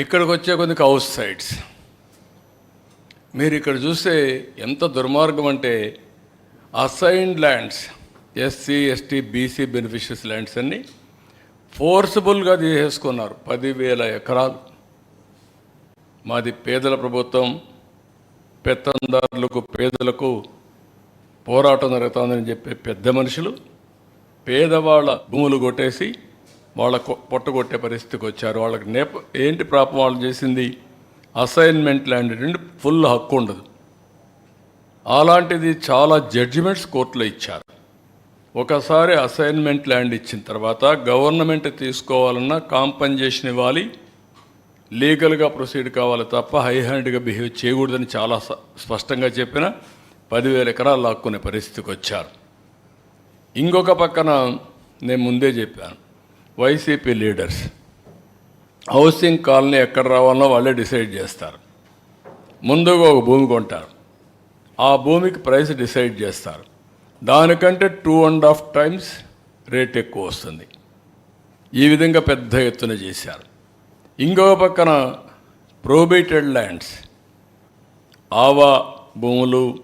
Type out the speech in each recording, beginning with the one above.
ఇక్కడికి వచ్చే కొద్దికి out sides మీరు ఇక్కడ చూస్తే ఎంత దుర్మార్గం అంటే assigned lands SC ST BC beneficiaries lands అన్ని ఫోర్సబుల్గా తీసేసుకున్నారు. పదివేల ఎకరాలు. మాది పేదల ప్రభుత్వం పెత్తందారులకు పేదలకు పోరాటం జరుగుతుందని చెప్పే పెద్ద మనుషులు పేదవాళ్ళ భూములు కొట్టేసి వాళ్ళ పొట్టగొట్టే పరిస్థితికి వచ్చారు. వాళ్ళకి నేప ఏంటి ప్రాపం వాళ్ళు చేసింది? అసైన్మెంట్ ల్యాండ్ నుండి ఫుల్ హక్కు ఉండదు. అలాంటిది చాలా జడ్జిమెంట్స్ కోర్టులో ఇచ్చారు. ఒకసారి అసైన్మెంట్ ల్యాండ్ ఇచ్చిన తర్వాత గవర్నమెంట్ తీసుకోవాలన్నా కాంపన్సేషన్ ఇవ్వాలి. లీగల్గా ప్రొసీడ్ కావాలి తప్ప హై హ్యాండ్గా బిహేవ్ చేయకూడదని చాలా స్పష్టంగా చెప్పిన పదివేల ఎకరాలు లాక్కునే పరిస్థితికి వచ్చారు. ఇంకొక పక్కన నేను ముందే చెప్పాను. YCP leaders. హౌసింగ్ కాలనీ ఎక్కడ రావాలనో వాళ్ళే డిసైడ్ చేస్తారు. ముందుగా ఒక భూమి కొంటారు. ఆ భూమికి ప్రైస్ డిసైడ్ చేస్తారు. దానికంటే two and half times rate ఎక్కువ వస్తుంది. ఈ విధంగా పెద్ద ఎత్తున చేశారు. ఇంకొక పక్కన ప్రోబేటెడ్ ల్యాండ్స్. ఆవా భూములు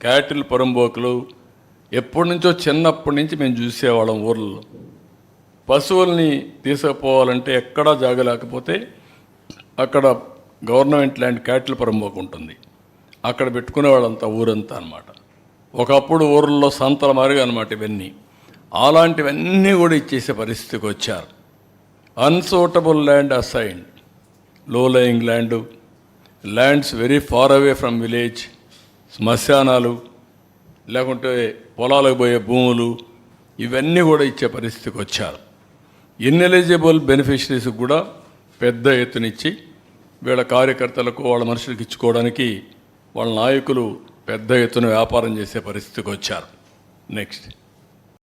క్యాటిల్ పొరంబోకులు ఎప్పటి నుంచో చిన్నప్పటి నుంచి మేము చూసేవాళ్ళం ఊర్లలో. పశువుల్ని తీసుకుపోవాలంటే ఎక్కడా జాగలేకపోతే అక్కడ గవర్నమెంట్ ల్యాండ్ క్యాటిల్ పరంబోకు ఉంటుంది. అక్కడ పెట్టుకునేవాళ్ళంతా ఊరంతా అనమాట ఒకప్పుడు ఊర్లో సంతల మారిగా అనమాట ఇవన్నీ. అలాంటివన్నీ కూడా ఇచ్చేసే పరిస్థితికి వచ్చారు. Unsuitable land అసైన్డ్లో lying land lands very far away from village శ్మశానాలు లేకుంటే పొలాలకు పోయే భూములు. ఇవన్నీ కూడా ఇచ్చే పరిస్థితికి వచ్చారు. ఇన్ఎలిజిబుల్ బెనిఫిషరీస్కి కూడా పెద్ద ఎత్తునిచ్చి వీళ్ళ కార్యకర్తలకు వాళ్ళ మనుషులకు ఇచ్చుకోవడానికి వాళ్ళ నాయకులు పెద్ద ఎత్తున వ్యాపారం చేసే పరిస్థితికి వచ్చారు. నెక్స్ట్